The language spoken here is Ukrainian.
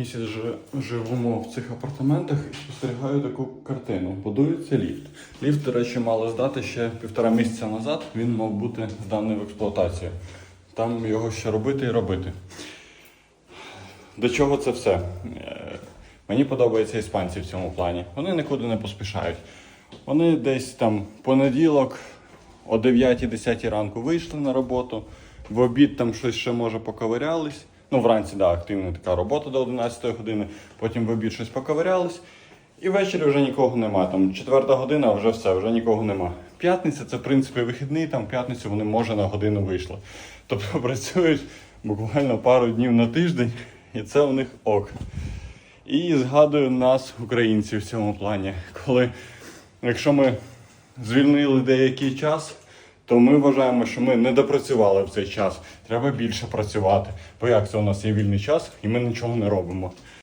Місяць живемо в цих апартаментах і спостерігаю таку картину. Будується ліфт. Ліфт, до речі, мали здати ще півтора місяця назад. Він мав бути зданий в експлуатацію. Там його ще робити і робити. До чого це все? Е, Мені подобаються іспанці в цьому плані. Вони нікуди не поспішають. Вони десь там понеділок о 9-10 ранку вийшли на роботу, в обід там щось ще може поковирялись. Ну, вранці, да, активна така робота до 11 години, потім в обід щось поковирялись. І ввечері вже нікого нема. Там четверта година, вже все, вже нікого нема. П'ятниця це, в принципі, вихідний, там в п'ятницю вони може на годину вийшли. Тобто працюють буквально пару днів на тиждень, і це у них ок. І згадую нас, українців, в цьому плані, коли якщо ми звільнили деякий час, то ми вважаємо, що ми не допрацювали в цей час. Треба більше працювати. Бо як це у нас є вільний час, і ми нічого не робимо.